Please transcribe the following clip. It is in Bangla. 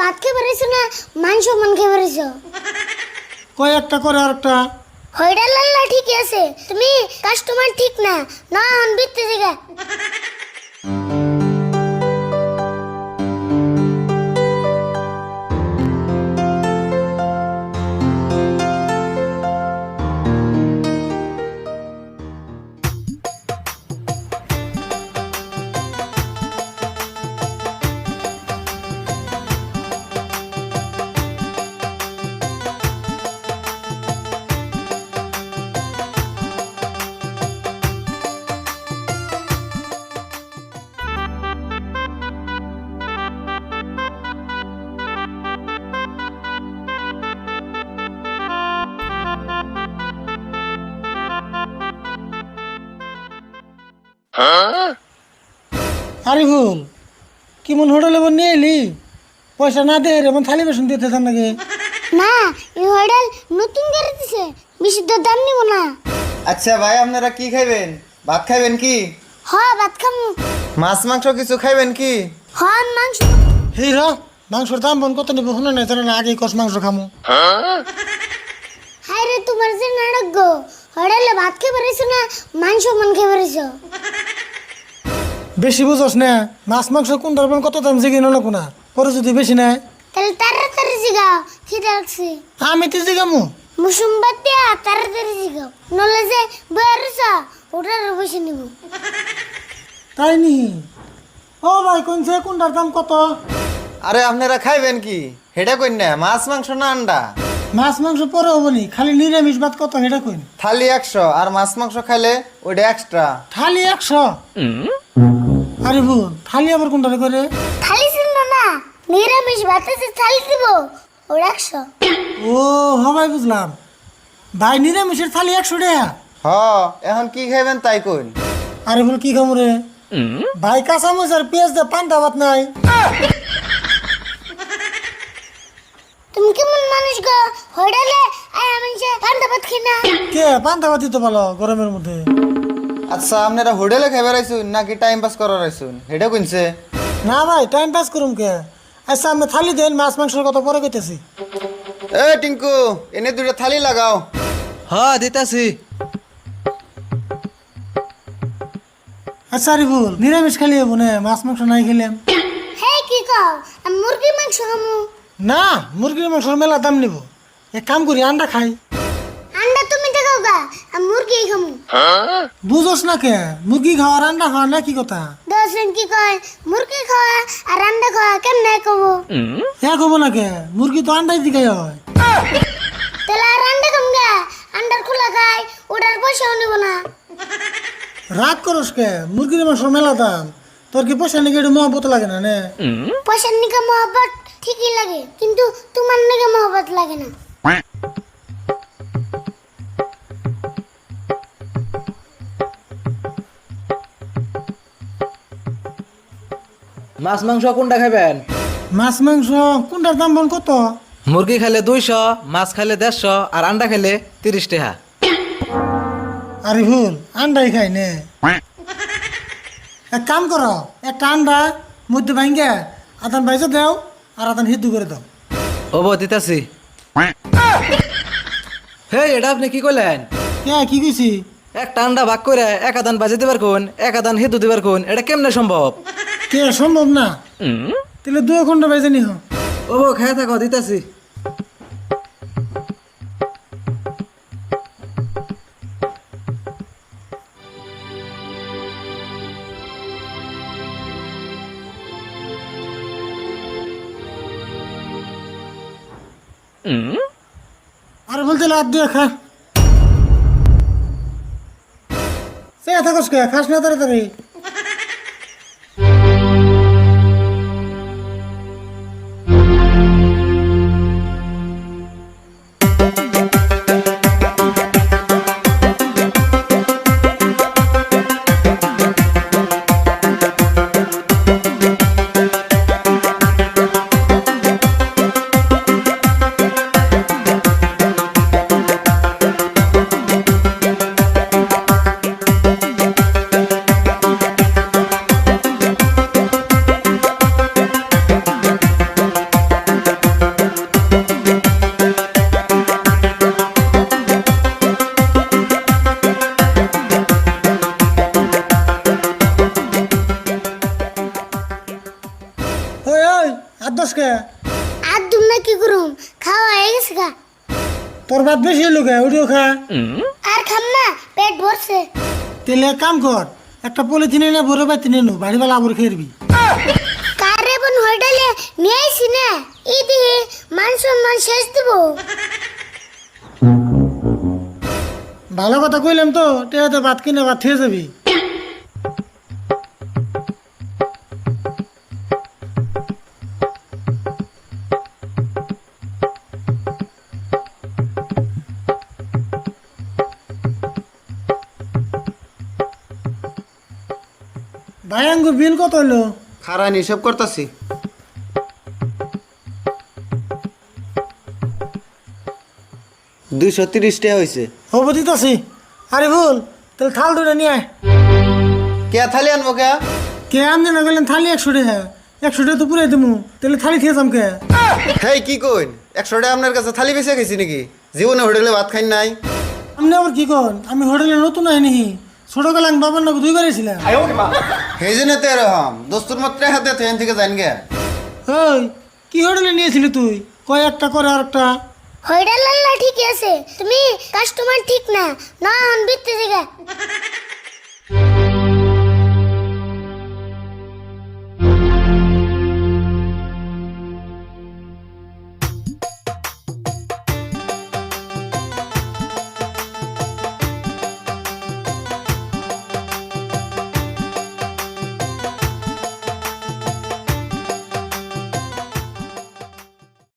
ভাত খেয়ে বেরিয়েছো না মাংস মান খেয়ে বেরিয়েছো? কয় একটা করে আর একটা? হইডা লাল্লা ঠিকই আছে। তুমি কাস্টমার ঠিক না না আনবিতে জায়গা আরে ভুল কি মন হোটেলে বন নিয়ে এলি? পয়সা না দে রে মন থালি বেসন দিতে চান নাকি? না এই হইডাল নতুন করে দিছে বেশি তো দাম নিব না। আচ্ছা ভাই আপনারা কি খাইবেন? ভাত খাইবেন কি? হ ভাত খামু। মাছ মাংস কিছু খাইবেন কি? হ মাংস। হেই র মাংসর দাম বন কত নিব শুনে নাই জানে না আগে কষ মাংস খামু। হাই রে তোমার যে নাটক গো। হইডালে ভাত খেয়ে বেরিয়েছো না মাংস মান খেয়ে বেরিয়েছো বেশি বুঝোস না। মাছ মাংস কোন বন কত দাম জিগে না? কোনা পরে যদি বেশি নাই তাহলে তাড়াতাড়ি জিগাও খিদে লাগছে। আমি তো জিগামু। মুসুম বাতিয়া তাড়াতাড়ি জিগাও নলে যে বয়ারছ ওটার বসে নিব। তাই নি? ও ভাই কোনছে কোনটার দাম কত? আরে আপনারা খাইবেন কি? হেটা কইন না মাছ মাংস না আন্ডা? মাছ মাংস পরে হবনি খালি নিরামিষ ভাত কত সেটা কইন? থালি একশো আর মাছ মাংস খাইলে ওইটা এক্সট্রা থালি একশো? আরে ভুল থালি আবার কোনটারে করে? থালি ছিল না নিরামিষ ভাতে যে থালি দিব। ওর একশো ও হবাই বুঝলাম। ভাই নিরামিষের থালি একশো টাকা। হ এখন কি খাইবেন তাই কইন। আরে বল কি খামু রে? ভাই কাঁচামচ আর পেঁয়াজ দে পান্তা ভাত নাই। তুমি কেমন মানুষ গো? হোটেলে আয় আমি যে পান্তা ভাত খাই না। কে? পান্তা ভাত দিতে পারল গরমের মধ্যে। আচ্ছা আপনারা হোটেলে খাইবার আইসুন নাকি টাইম পাস করার আইসুন? হেটা কইনছে। না ভাই টাইম পাস করুম কে? আচ্ছা আমি থালি দেন মাছ মাংসের কথা পরে কইতেছি। এ টিঙ্কু এনে দুটো থালি লাগাও। হ্যাঁ দিতাছি। আচ্ছা আরে ভুল নিরামিষ খালি হব না মাছ মাংস নাই খেলাম। হে কি কও? আমি মুরগি মাংস খামু? না মুরগির মাংসের মেলা দাম নিব। এক কাম করি আন্ডা খাই। মুরগি খামু। বুঝোস না কে? মুরগি খাওয়ার আন্ডা খাওয়া না কি কথা? দশজন কি কয় মুরগি খাওয়া আর আন্ডা খাওয়া কেমনে কব? হ্যাঁ কব না কে? মুরগি তো আন্ডাই দিকে হয়। তাহলে আর আন্ডা খাম গা? আন্ডার খোলা খাই ওটার পয়সাও নিব না। রাগ করস কে? মুরগির মাংস মেলা দাম। তোর কি পয়সা নাকি একটু মহব্বত লাগে না নে? পয়সার নিকে মহব্বত ঠিকই লাগে কিন্তু তোমার নিকে মহব্বত লাগে না। মাছ মাংস কোনটা খাইবেন? মাছ মাংস কোনটার দাম বল কত? মুরগি খাইলে দুইশো মাছ খাইলে দেড়শো আর আন্ডা খাইলে তিরিশ টাকা। আরে ভুল আন্ডাই খাই নে। এক কাম করো একটা আন্ডা মধ্যে ভাঙ্গে আদান বাইজে দাও আর আদান হিদ্দু করে দাও। ওব দিতাছি। হে এটা আপনি কি করলেন কে কি কইছি? একটা আন্ডা ভাগ করে এক আদান বাজে দিবার কোন এক আদান হেতু দিবার কোন এটা কেমনে সম্ভব? কে সম্ভব না? তাহলে দু ঘণ্টা বাইজে নিহ। ওব খাই থাকো দিতাছি। আর বলতে লাভ দিয়ে খা। সে থাকস কে? খাস না তাড়াতাড়ি। কে আর না কি করুম? খাওয়া হয়ে গেছে গা। তোর বাদ বেশি হলো কে? ওটিও খা। আর খাম না পেট ভরছে। তেলে কাম কর একটা পলিথিনে না ভরে বাতি নেনু বাড়ি বেলা আবর খেয়ে কারে বোন হোটেলে নিয়ে আইসি না? এই দিয়ে মান শেষ দেবো। ভালো কথা কইলাম তো টেহাতে ভাত কিনে ভাত খেয়ে যাবি। ভাই আঙ্গু বিল কত হলো খারান হিসাব করতেছি। দুইশো তিরিশ টাকা হয়েছে হব দিতাছি আরে ভুল তাহলে থাল দুটো নিয়ে আয়। কে থালি আনব কে? কে আনতে না গেলেন থালি একশো টাকা। একশো টাকা তো পুরাই দেবো তাহলে থালি খেয়ে যাম কে? হেই কি কইন? একশো টাকা আপনার কাছে থালি বেঁচে গেছি নাকি? জীবনে হোটেলে ভাত খাই নাই। আপনি আবার কি কন? আমি হোটেলে নতুন আইনি। ছোটবেলা আমি বাবার নাকি দুইবার ছিলাম সেই জন্য তো এরকম দোস্তুর মাত্রে হাতে ট্রেন থেকে যান গে ওই কি হোটেলে নিয়েছিলি তুই? কয় একটা করে আর একটা হোটেল আল্লাহ ঠিকই আছে। তুমি কাস্টমার ঠিক না না আনবিতে জায়গা